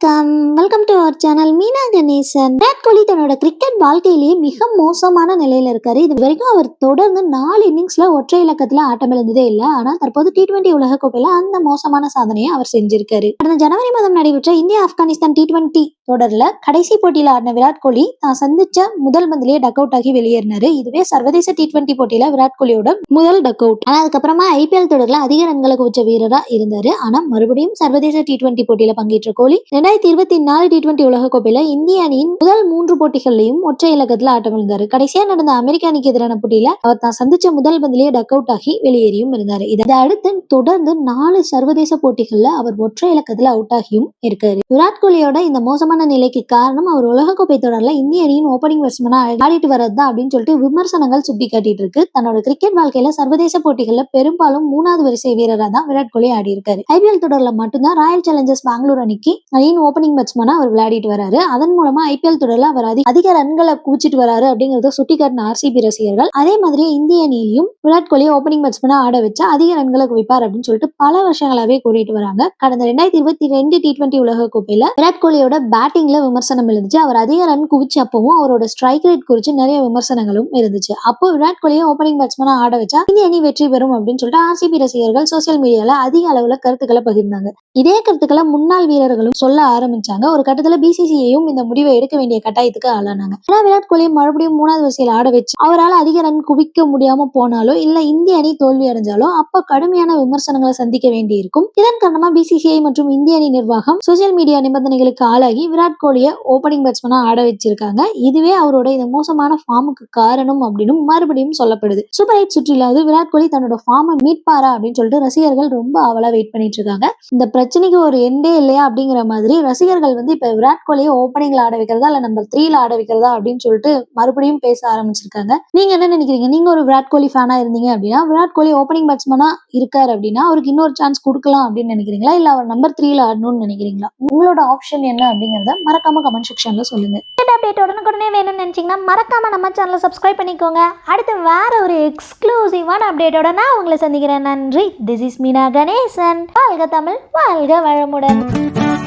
வணக்கம். Welcome to our channel Meena Ganesan Virat Kohli தன்னோட cricket வாழ்க்கையிலேயே மிக மோசமான நிலையில இருக்காரு. இது வரைக்கும் அவர் தொடர்ந்து நாலு இன்னிங்ஸ்ல ஒற்றை இலக்கத்துல ஆட்டம் இழந்ததே இல்ல. ஆனா தற்போது டி டுவெண்டி உலக கோப்பையில அந்த மோசமான சாதனையை அவர் செஞ்சிருக்காரு. கடந்த ஜனவரி மாதம் நடைபெற்ற இந்தியா ஆப்கானிஸ்தான் டி டுவெண்டி தொடர்ல கடைசி போட்டியில ஆடின விராட் கோலி தான் சந்திச்ச முதல் பந்திலேயே டக் அவுட் ஆகி வெளியேறினாரு. இதுவே சர்வதேச டி டுவெண்டி போட்டியில விராட் கோலியோட முதல் டக் அவுட் ஆனா அதுக்கப்புறமா ஐபிஎல் தொடர்ல அதிக ரன்களை குவிச்ச வீரரா இருந்தாரு. ஆனா மறுபடியும் சர்வதேச டி டுவெண்டி போட்டியில பங்கேற்ற கோலி ரெண்டாயிரத்தி இருபத்தி நாலு டி டுவெண்டி உலகக்கோப்பையில இந்திய அணியின் முதல் மூன்று போட்டிகள்லையும் ஒற்றை இலக்கத்துல ஆட்டம் இருந்தாரு கடைசியா நடந்த அமெரிக்க அணிக்கு எதிரான போட்டியில அவர் தான் சந்திச்ச முதல் பந்திலேயே டக் அவுட் ஆகி வெளியேறியும் இருந்தாரு. இதை அடுத்து தொடர்ந்து நாலு சர்வதேச போட்டிகள்ல அவர் ஒற்றை இலக்கத்துல அவுட் ஆகியும் இருக்காரு. விராட் கோலியோட இந்த மோசமான நிலைக்கு காரணம் அவர் உலகக்கோப்பை தொடர்ல இந்திய அணியின் ஓப்பனிங் பேட்ஸ்மனா ஆடிட்டு வர்றதுதான் அப்படின்னு சொல்லிட்டு விமர்சனங்கள் சுட்டி காட்டிட்டு இருக்கு. தன்னோட கிரிக்கெட் வாழ்க்கையில சர்வதேச போட்டிகள்ல பெரும்பாலும் மூணாவது வரிசை வீரரா தான் விராட் கோலி ஆடி இருக்காரு ஐபிஎல் தொடர்ல மட்டும்தான் ராயல் சேலஞ்சர்ஸ் பெங்களூர் அணிக்கு அணியின் ஓப்பனிங் பேட்ஸ்மேனா அவர் விளையாடிட்டு வராரு. அதன் மூலமா ஐபிஎல் தொடரில் அவர் அதிக அதிக ரன்களை குவிச்சிட்டு வராரு அப்படிங்கறத சுட்டிக்காட்டின ஆர்சிபி ரசிகர்கள் அதே மாதிரி இந்திய அணியிலையும் விராட் கோலியை ஓப்பனிங் பேட்ஸ்மேனா ஆட வச்சு அதிக ரன்களை குவிப்பார் அப்படின்னு சொல்லிட்டு பல வருஷங்களாவே கூறிட்டு வராங்க. கடந்த ரெண்டாயிரத்தி இருபத்தி ரெண்டு டி டுவெண்டி உலக கோப்பையில விராட் கோலியோட பேட்டிங்ல விமர்சனம் இருந்துச்சு அவர் அதிக ரன் குவிச்சப்பவும் அவரோட ஸ்ட்ரைக் ரேட் குறித்து நிறைய விமர்சனங்களும் இருந்துச்சு. அப்போ விராட் கோலியை ஓப்பனிங் பேட்ஸ்மேனா ஆட வச்சா இந்திய அணி வெற்றி பெறும் அப்படின்னு சொல்லிட்டு ஆர்சிபி ரசிகர்கள் சோசியல் மீடியால அதிக அளவுல கருத்துக்களை பகிர்ந்தாங்க. இதே கருத்துக்களை முன்னாள் வீரர்களும் சொல்ல ஆரம்பிச்சாங்க. ஒரு கட்டத்துல பிசிசிஐயும் இந்த முடிவை எடுக்க வேண்டிய கட்டாயத்துக்கு ஆளானாங்க. ஆனா விராட் கோலியை மறுபடியும் மூணாவது வரிசையில் ஆட வச்சு அவரால் அதிக ரன் குவிக்க முடியாம போனாலோ இல்ல இந்திய அணி தோல்வி அடைஞ்சாலோ அப்ப கடுமையான விமர்சனங்களை சந்திக்க வேண்டியிருக்கும். இதன் காரணமா பிசிசிஐ மற்றும் இந்திய அணி நிர்வாகம் சோசியல் மீடியா நிபந்தனைகளுக்கு ஆளாகி விராட் கோலியை ஓப்பனிங் பேட்ஸ்மனா ஆட வச்சிருக்காங்க. இதுவே அவரோட இந்த மோசமான ஃபார்முக்கு காரணம் அப்படின்னு மறுபடியும் சொல்லப்படுது. சூப்பர் எயிட் சுற்றிலாவது விராட் கோலி தன்னோட ஃபார்மை மீட்பாரா அப்படின்னு சொல்லிட்டு ரசிகர்கள் ரொம்ப அவலா வெயிட் பண்ணிட்டு இருக்காங்க. இந்த பிரச்சனைக்கு ஒரு எண்டே இல்லையா அப்படிங்கிற மாதிரி ரசிகர்கள் வந்து இப்ப விராட் கோலியை ஓப்பனிங்ல ஆட வைக்கிறதா இல்ல நம்பர் த்ரீல ஆட வைக்கிறதா அப்படின்னு சொல்லிட்டு மறுபடியும் பேச ஆரம்பிச்சிருக்காங்க. நீங்க என்ன நினைக்கிறீங்க? நீங்க ஒரு விராட் கோலி ஃபேனா இருந்தீங்க அப்படின்னா விராட் கோலி ஓப்பனிங் பேட்ஸ்மேனா இருக்காரு அப்படின்னா அவருக்கு இன்னொரு சான்ஸ் கொடுக்கலாம் அப்படின்னு நினைக்கிறீங்களா? இல்ல அவர் நம்பர் த்ரீல ஆடணும்னு நினைக்கிறீங்களா? உங்களோட ஆப்ஷன் என்ன அப்படிங்கறத மறக்காம கமெண்ட் செக்ஷன்ல சொல்லுங்க. அப்டேட் உடனுக்குடனே வேணும்னு நினைச்சீங்கன்னா மறக்காம நம்ம சேனலை சப்ஸ்கிரைப் பண்ணிக்கோங்க. அடுத்து வேற ஒரு எக்ஸ்க்ளூசிவான அப்டேட்டோட நான் உங்களை சந்திக்கிறேன். நன்றி. This is Meena Ganesan. வாழ்க தமிழ் வாழ்க வளமுடன்.